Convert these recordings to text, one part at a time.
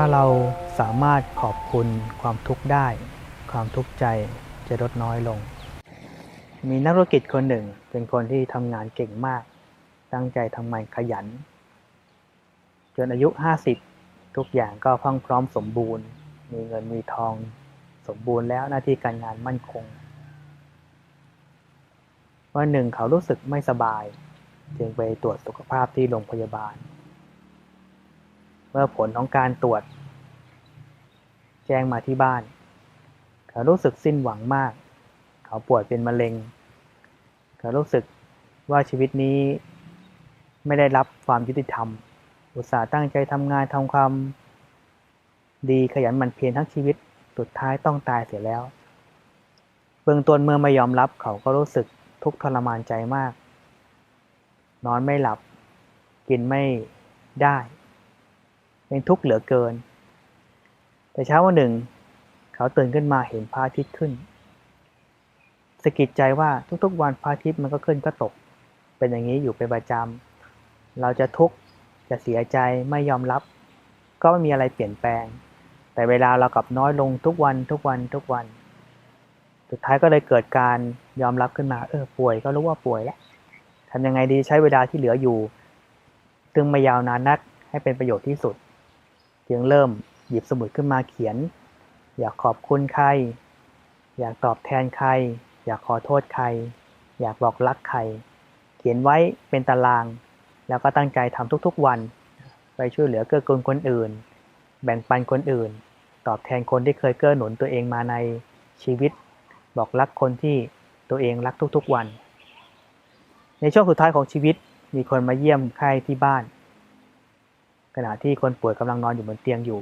ถ้าเราสามารถขอบคุณความทุกข์ได้ ความทุกข์ใจจะลดน้อยลง มีนักธุรกิจคนหนึ่งเป็นคนที่ทำงานเก่งมาก ตั้งใจทำงานขยัน จนอายุ 50 ทุกอย่างก็พรั่งพร้อมสมบูรณ์ มีเงินมีทอง สมบูรณ์แล้วหน้าที่การงานมั่นคง วันหนึ่งเขารู้สึกไม่สบาย จึงไปตรวจสุขภาพที่โรงพยาบาลเมื่อผลของการตรวจ แจ้งมาที่บ้าน เขารู้สึกสิ้นหวังมาก เขาป่วยเป็นมะเร็ง เขารู้สึกว่าชีวิตนี้ไม่ได้รับความยุติธรรม อุตส่าห์ตั้งใจทำงานทำความดีขยันหมั่นเพียรทั้งชีวิต สุดท้ายต้องตายเสียแล้ว เบื้องต้นเมื่อไม่ยอมรับเขาก็รู้สึกทุกข์ทรมานใจมาก นอนไม่หลับ กินไม่ได้ เป็นทุกข์เหลือเกิน แต่เช้าวันหนึ่ง เขาตื่นขึ้นมาเห็นพระอาทิตย์ขึ้นสะกิดใจว่าทุกๆวันพระอาทิตย์มันก็ขึ้นก็ตก เป็นอย่างนี้อยู่เป็นประจำเราจะทุกข์จะเสียใจไม่ยอมรับ ก็ไม่มีอะไรเปลี่ยนแปลง แต่เวลาเรากลับน้อยลงทุกวันทุกวันทุกวัน สุดท้ายก็เลยเกิดการยอมรับขึ้นมาเออป่วยก็รู้ว่าป่วยแล้วทำยังไงดีใช้เวลาที่เหลืออยู่ ซึ่งไม่ยาวนานนักให้เป็นประโยชน์ที่สุด จึงเริ่ม หยิบสมุดขึ้นมาเขียน อยากขอบคุณใคร อยากตอบแทนใคร อยากขอโทษใคร อยากบอกรักใคร เขียนไว้เป็นตาราง แล้วก็ตั้งใจทำทุกๆวัน ไปช่วยเหลือเกื้อกูลคนอื่น แบ่งปันคนอื่น ตอบแทนคนที่เคยเกื้อหนุนตัวเองมาในชีวิต บอกรักคนที่ตัวเองรักทุกๆวัน ในช่วงสุดท้ายของชีวิตมีคนมาเยี่ยมไข้ที่บ้าน ขณะที่คนป่วยกำลังนอนอยู่บนเตียงอยู่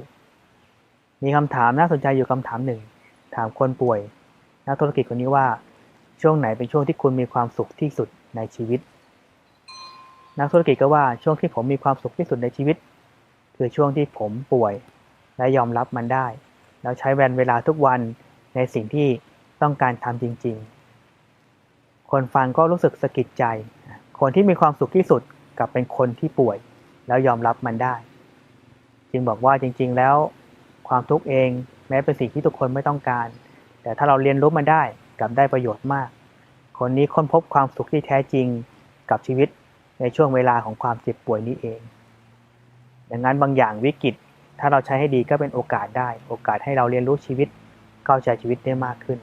มีคำถามน่าสนใจอยู่คำถามหนึ่ง ถามคนป่วย นักธุรกิจคนนี้ว่า ช่วงไหนเป็นช่วงที่คุณมีความสุขที่สุดในชีวิต นักธุรกิจก็ว่าช่วงที่ผมมีความสุขที่สุดในชีวิต คือช่วงที่ผมป่วย และยอมรับมันได้ แล้วใช้แวนเวลาทุกวันในสิ่งที่ต้องการทำจริง ๆ คนฟังก็รู้สึกสะกิดใจ คนที่มีความสุขที่สุดกับเป็นคนที่ป่วย แล้วยอมรับมันได้ จึงบอกว่าจริง ๆ แล้ว ความทุกข์เอง แม้เป็นสิ่งที่ทุกคนไม่ต้องการ แต่ถ้าเราเรียนรู้มันได้กลับได้ประโยชน์มาก คนนี้ค้นพบความสุขที่แท้จริงกับชีวิตในช่วงเวลาของความเจ็บป่วยนี้เอง ดังนั้นบางอย่างวิกฤตถ้าเราใช้ให้ดีก็เป็นโอกาสได้ โอกาสให้เราเรียนรู้ชีวิตเข้าใจชีวิตได้มากขึ้น